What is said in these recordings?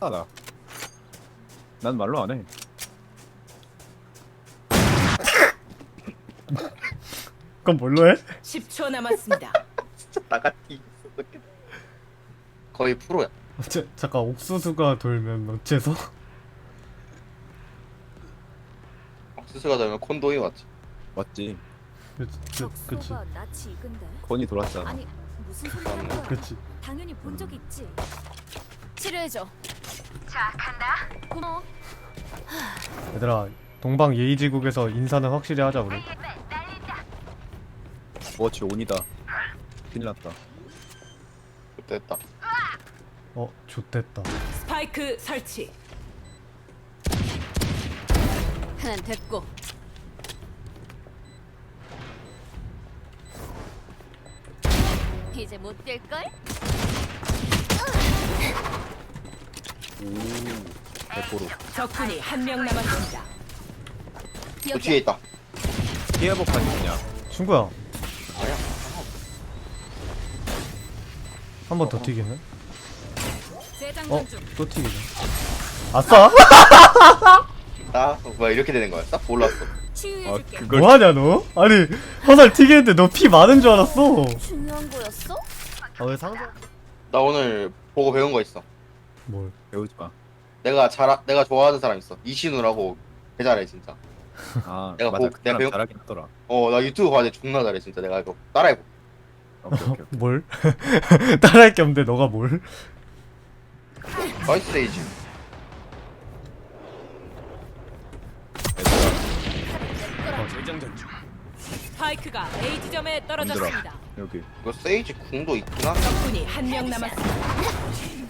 아, 나. 난 말로 안 해. 그럼 뭘로 해? 10초 남았습니다. 진짜 나가티 거의 프로야 어째, 잠깐 옥수수가 돌면 어째서? 옥수수가 되면 콘도이 왔지 맞지. 그, 그, 그치 적소가 낯이 익은데? 건이 돌았잖아. 아니 무슨 소리 하는 거야? 그치 당연히 본 적 있지. 치료해줘. 자 간다. 고마워. 얘들아 동방 예의지국에서 인사는 확실히 하자 우리 워치 온이다. 큰일 났다. 됐다 어 좋댔다 스파이크 설치. 하나는 됐고. 이제 못 뛸 걸? 오. 대포로. 적군이 한 명 남았습니다. 그 뒤에 있다 피해복까지 그냥. 친구야 한 번 더 튀기네 중. 어또 튀기네 아싸 나 뭐야 이렇게 되는 거였어? 몰랐어 아, 치유해줄게. 그걸. 뭐하냐 너? 아니 화살 튀기는데 너 피 많은 줄 알았어 중요한 거였어? 아왜 상상 나 오늘 보고 배운 거 있어 뭘 배우지 마. 내가 잘 내가 좋아하는 사람 있어 이신우라고 개 잘해 진짜 아, 내가 맞아. 보- 그 내가 사람 배운- 잘하긴 하더라. 어 나 유튜브 봤는데 존나 잘해 진짜 내가 이거 따라해보 오케이, 오케이. 오케이. 뭘? 따라할 게 없는데 너가 뭘? 나이스 세이지 스파이크가 A 지점에 떨어졌습니다. 여기. 이거 세이지 궁도 있구나 적군이 한 명 남았습니다.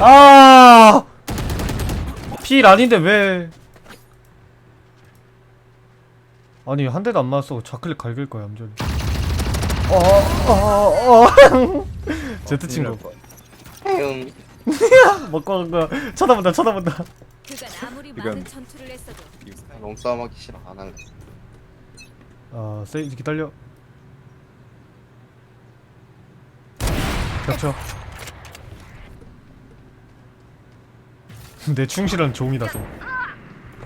아! 필 아닌데 왜? 아니 한 대도 안 맞았어. 좌클릭 갈길 거야 얌전히. 어, 어, 어. 제트 친구 응 먹고 간 거야. 쳐다본다, 쳐다본다. 그간 아무리 많은 전투를 했어도 몸싸움 하기 싫어 안 할래 아, 세이지 기다려. 겹쳐. 내 충실한 종이다 저.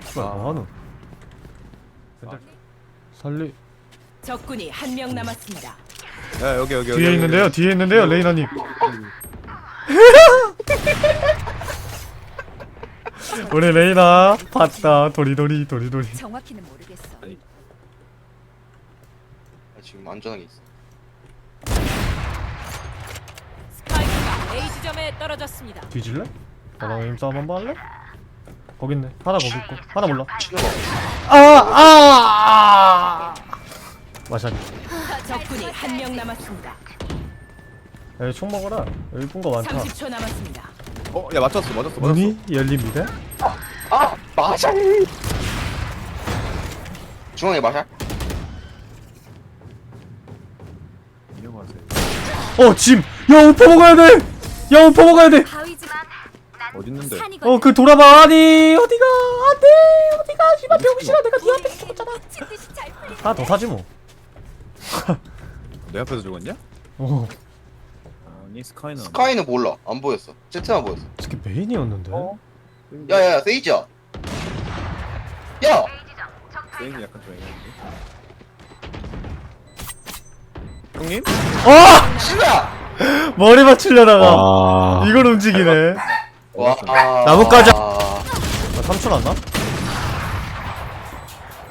씨발 아. 뭐하노? 살리 적군이 한 명 남았습니다. 야, 여기, 여기, 여기. 뒤에 여기, 있는데요, 여기. 뒤에 있는데요, 레이나님. 우리 레이나 봤다 도리도리 도리도리. 정확히는 모르겠어. 아니, 나 지금 안전하게 있어 스파이크가 A 지점에 떨어졌습니다. 뒤질래? 나랑 힘 싸움 한번 할래? 거기 있네. 하나 거기 있고 하나 몰라. 신우가 아 아. 마샤니. 적군이 한 명 남았습니다. 여기 총 먹어라. 여기 꾼거 많다. 30초 남았습니다. 어, 야, 맞췄어, 맞췄어, 맞췄어. 문이 열립니다. 아 마샬 중앙에 마샬 안녕하세요. 어 짐. 야 오퍼 먹어야 돼. 야 오퍼 먹어야 돼. 어딨는데? 산이거든. 어그 돌아봐 아니 어디가 안돼 어디가 씨발 병신아 내가 네 앞에 있었잖아. 미친 듯이 잘 풀리. 하나 더 사지 뭐. 내 앞에서 죽었냐? 어. 아니, 스카이는. 스카이는 몰라 안 보였어 제트만 보였어 저게 메인이었는데. 어? 야야야 세이지야 야 게임이 약간 좀 애매한데. 형님? 어 신우야 머리 맞추려다가 와. 이걸 움직이네. 와 나뭇가지- 아, 나 3초 났나? 야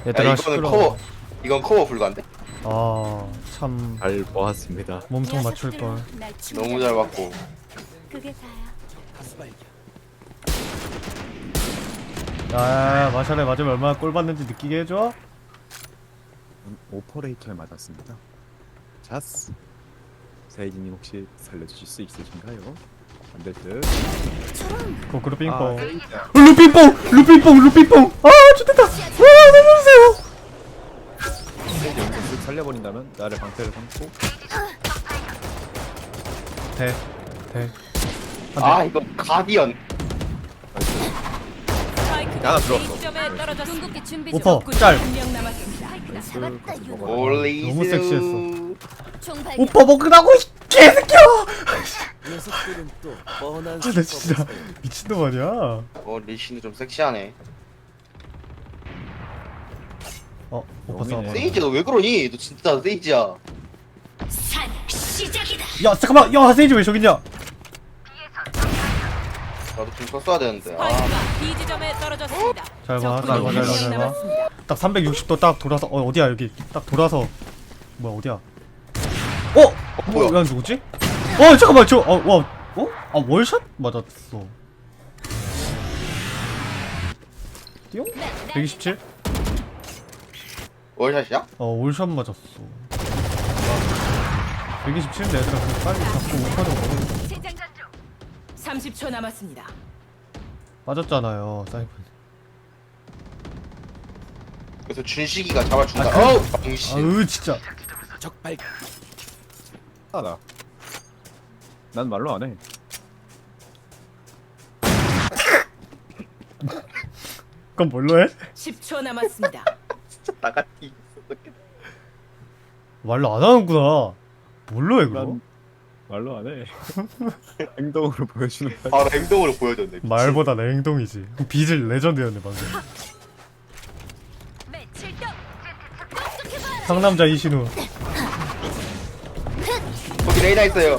얘들아 이거는 시끄러워. 커버 이건 커버 불가인데 아 참 잘 보았습니다. 몸통 맞출 걸. 날 너무 잘 그게 다야. 야야야 마샬에 맞으면 얼마나 꼴 받는지 느끼게 해줘. 오퍼레이터에 맞았습니다. 자스. 세이지님 혹시 살려주실 수 있으신가요? 안 될 듯. 그 그룹 아, 빙뽕. 세이지야. 루피뽕! 루피뽕! 루피뽕! 아 좋겠다. 와 살려주세요. 여기서 쓱 살려버린다면 나를 방패를 삼고 대. 대. 아 이거 가디언 하나 A 들어왔어. 지점에 떨어졌습니다. 궁극기 준비 중. 오퍼 적군이 짤. 한명 남았습니다. 나이스. 잡았다, 같이 이거. 먹어라. 올리즈 너무 섹시했어. 총 발견. 오빠 먹으라고 이 개새끼야. 녀석들은 또 뻔한 아, 나 진짜 미친놈 아니야 어 리신이 좀 섹시하네 어 오빠. 싸워 세이지 너 왜 그러니? 너 진짜 세이지야 산 시작이다. 야 잠깐만 야 세이지 왜 저기 있냐 나도 좀 썼어야 되는데 아 B 지점에 떨어졌습니다. 잘 봐, 적군이 잘 봐, 한잘 봐, 명잘 봐. 남았습니다. 딱 360도 딱 돌아서 어 어디야 여기 딱 돌아서 뭐야 어디야 어? 뭐야? 야 누구지? 어 잠깐만 저어와 어? 아 월샷 맞았어 띠용? 127? 월샷이야? 어 월샷 맞았어 127인데 얘들아 그냥 빨리 잡고 오파좀 먹어 재장전 중. 30초 남았습니다. 빠졌잖아요 사이픈 그래서 준식이가 잡아준다 아, 그- 어우 아으 진짜 적발 하다. 난 말로 안 해. 그럼 뭘로 해? 10초 남았습니다. 진짜 나가티 말로 안 하는구나 뭘로 해 그럼? 난 말로 안 해. 행동으로 보여주는 거야. 바로 행동으로 보여줬네 말보다 내 행동이지 비질 레전드였네 방금. 상남자 이신우 거기 레이나 있어요.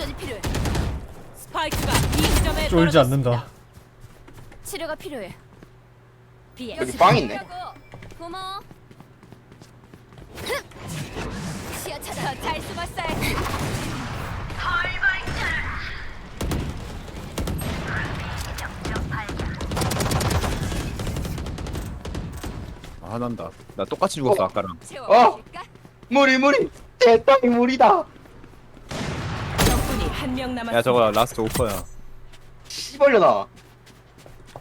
스파이크가 B 지점에 쫄지 않는다 떨어졌습니다. 치료가 필요해. 비에. 여기 빵 있네. 고마워. 시야 찾아 잘 숨었어야지. 아 난다. 나 똑같이 죽었어 어. 아까랑. 채워줄까? 물이 물이 제 땅이 물이다 한 명 남았습니다. 야 저거 라스트 오퍼야. 씨발려나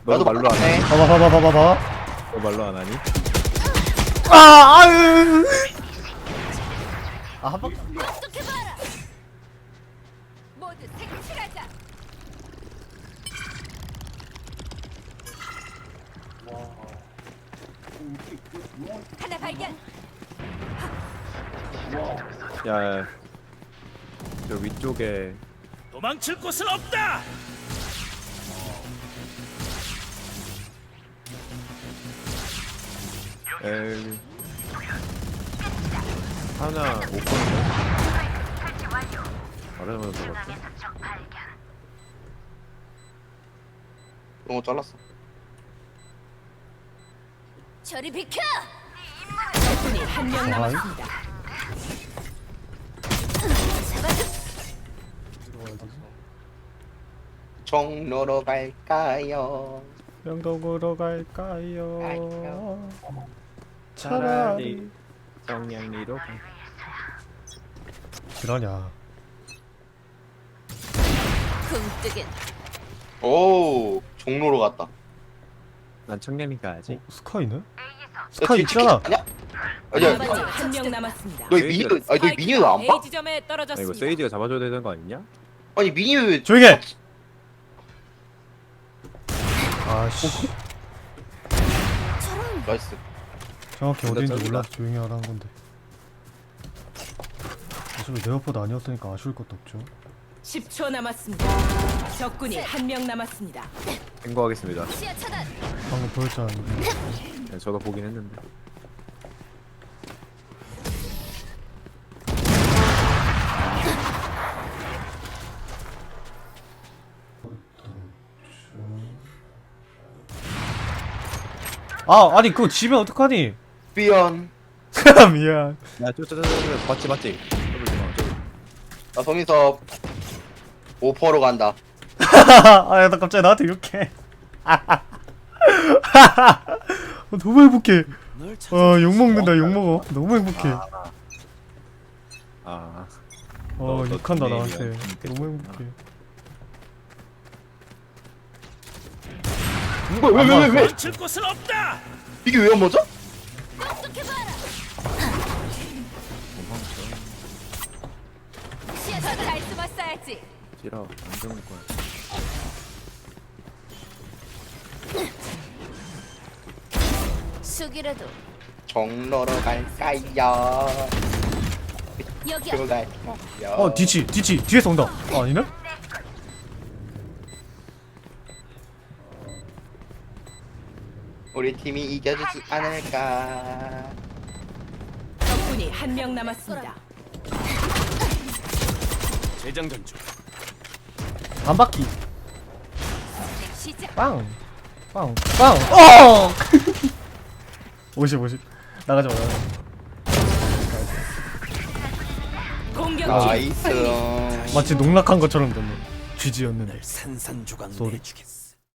너도 말로 안 해? 봐봐 봐봐 봐봐 봐봐 너 말로 안 하니? 아 아유 아한. 모두 색칠하자. 하나 발견. 야, 야. 저 위쪽에 도망칠 곳은 없다. 에 하나 오퍼인데. 말하자마자 죽었어. 너무 잘랐어 저리 비켜. 적군이 한 명 남았습니다. 종로로 갈까요 영동으로 갈까요? 갈까요? 차라리 정량리로 가. 그러냐? 오 종로로 갔다 난 청량리 가야지. 어, 스카이네? 야, 스카이 있잖아. 아니야? 아니야 아직 한명 남았습니다. 미니 아니 너희 미니 왜안 A 봐? 지점에 야, 이거 떨어졌습니다. 세이지가 잡아줘야 되는 거 아니냐? 아니 미니 왜 조용히 해. 아씨 나이스 정확히 진짜 어디인지. 몰라서 조용히 하라는 건데. 어차피 내 옆보다 아니었으니까 아쉬울 것도 없죠. 10초 남았습니다. 적군이 한 명 남았습니다. 시야 차단. 방금 보였잖아. 네, 저도 보긴 했는데. 아 아니 그거 집에 어떡하니? 삐연 미안. 야, 저, 저, 저, 저, 저, 맞지, 맞지. 나 성인섭 오퍼로 간다 아나 갑자기 나한테 이렇게. 어, 너무 행복해. 어욕 먹는다 욕 먹어. 너무 행복해. 아, 어 너- 너 욕한다. 나한테. 너무 행복해. 뭐야 왜왜 왜 왜, 곳은 없다. 이게 왜 안 맞아? 똑똑해봐라. 도망쳐. 시야 차단. 잘 숨었어야지. 지라, 안 죽을 거야. 숙이라도 종로로 갈까요 여기야. 종로 갈까요 어 뒤치 뒤치 뒤에서 온다. 아, 아니네? 우리 팀이 이겨주지 않을까. 적군이 한 명 남았습니다. 재장전 중. 안 바퀴 시작. 빵! 빵! 빵! 어! 50 50 나가자 나가자 공격 나이스. 마치 농락한 것처럼 됐네 쥐지였는데 널 산산조각 소리. 내주겠어.